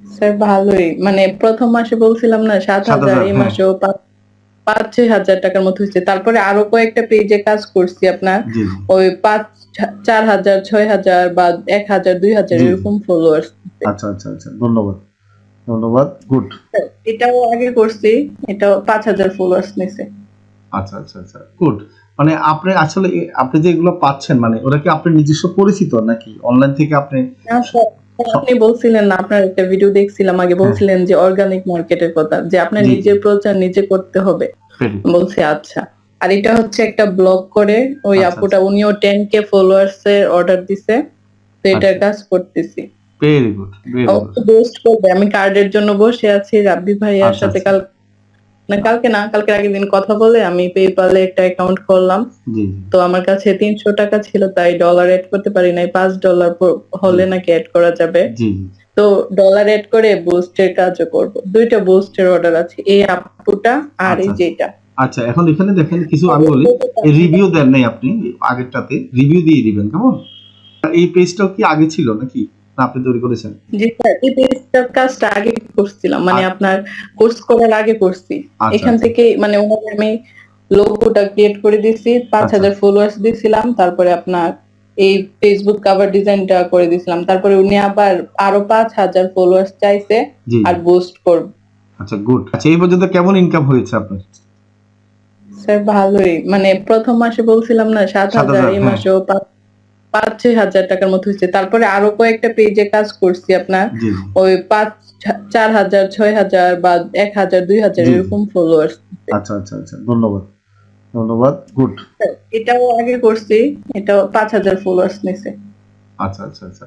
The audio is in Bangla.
স্যার ভালোই। মানে প্রথম মাসে বলছিলাম না সাত হাজার এই হ্যাঁ। মাসেও পাঁচ ছয় হাজার টাকার মতো হয়েছে। তারপরে আরও কয়েকটা পেজে কাজ করছি আপনার। ওই পাঁচ চার হাজার ছয় হাজার বা এক হাজার দুই হাজার এরকম ফলোয়ার্স আচ্ছা আচ্ছা আচ্ছা। ধন্যবাদ। ধন্যবাদ। গুড এটাও আগে করছি। এটাও পাঁচ হাজার ফলোয়ার্স নিছে। আচ্ছা আচ্ছা আচ্ছা। গুড মানে আপনি আসলে আপনি যে এগুলো পাচ্ছেন মানে ওরা কি আপনার নিজস্ব পরিচিত নাকি? অনলাইন থেকে আপনি আপনি বলছিলেন না আপনার একটা ভিডিও দেখছিলাম আগে বলছিলেন যে অর্গানিক মার্কেটের কথা যে আপনার নিজের প্রচার নিজে করতে হবে? বলছি আচ্ছা। আর এটা হচ্ছে একটা ব্লগ করে ওই আচ্ছা, আপুটা উনিও টেন কে ফলোয়ার্স এর অর্ডার দিছে তো এটার আচ্ছা। কাজ করতেছি। ভেরি গুড পোস্ট করবে আমি কার্ডের জন্য বসে আছি রাব্বি ভাইয়ার আচ্ছা, সাথে আচ্ছা। কাল না কালকে না কালকে আগের দিন কথা বলে আমি পেপালে একটা অ্যাকাউন্ট করলাম তো আমার কাছে তিনশো টাকা ছিল তাই ডলার এড করতে পারি নাই। পাঁচ ডলার হলে নাকি এড করা যাবে। তো ডলার এড করে বুস্টের কাজও করব। দুইটা বুস্টের অর্ডার আছে এই আপুটা আর এই আচ্ছা। যেটা আচ্ছা এখন এখানে দেখেন কিছু আমি বলি রিভিউ দেন নাই আপনি আগেরটাতে রিভিউ দিয়ে দিবেন কেমন? এই পেজটাও কি আগে ছিল নাকি? আপনি তৈরি করেছেন? জি স্যার এই কাজটা আগে করছিলাম মানে আচ্ছা। আপনার কোর্স করার আগে করছি আচ্ছা এখান আচ্ছা। থেকে মানে ওনাকে আমি লোগোটা ক্রিয়েট করে দিছি পাঁচ আচ্ছা। হাজার ফলোয়ার্স দিছিলাম তারপরে আপনার এই ফেসবুক কভার ডিজাইনটা করে দিছিলাম তারপরে উনি আবার আরও পাঁচ হাজার ফলোয়ার্স চাইছে আর বুস্ট করব আচ্ছা গুড আচ্ছা এই পর্যন্ত কেমন ইনকাম হয়েছে আপনার স্যার ভালোই মানে প্রথম মাসে বলছিলাম না সাত হাজার, এই হ্যাঁ। মাসেও পাঁচ পাঁচ ছয় হাজার টাকার মতো হয়েছে। তারপরে আরও কয়েকটা পেজে কাজ করছি আপনার। ওই পাঁচ চার হাজার ছয় হাজার বা এক হাজার দুই হাজার এরকম ফলোয়ার্স আচ্ছা আচ্ছা আচ্ছা। ধন্যবাদ। ধন্যবাদ। গুড এটাও আগে করছি। এটাও পাঁচ হাজার ফলোয়ার্স নিছে। আচ্ছা আচ্ছা আচ্ছা।